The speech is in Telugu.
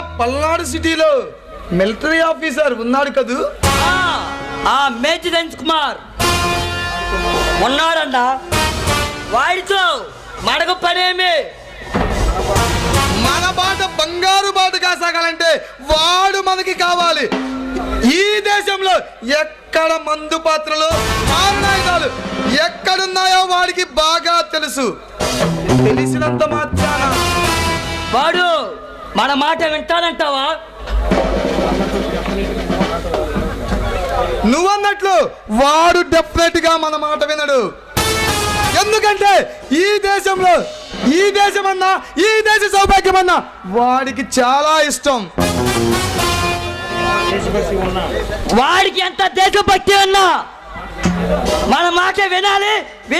పల్నాడు సిటీలో మిలిటరీ ఆఫీసర్ ఉన్నాడు కదూ? ఆ, మేజర్ ధనుష్ కుమార్. ఉన్నాడంట. వాడితో మడగ పనేమి? మన బాట బంగారు బాట కాసాగాలంటే వాడు మనకి కావాలి. ఈ దేశంలో ఎక్కడ మందు పాత్రలు మాన్నాయుధాలు ఎక్కడున్నాయో వాడికి బాగా తెలుసు. తెలిసినంత మాత్రాన వాడు మన మాట వింటానంటావా? నువ్వన్నట్లు వాడు డెఫినెట్గా మన మాట వినడు. ఎందుకంటే ఈ దేశంలో ఈ దేశమన్నా ఈ దేశ సౌభాగ్యమన్నా వాడికి చాలా ఇష్టం. వాడికి ఎంత దేశభక్తి ఉన్నా మన మాట వినాలి విన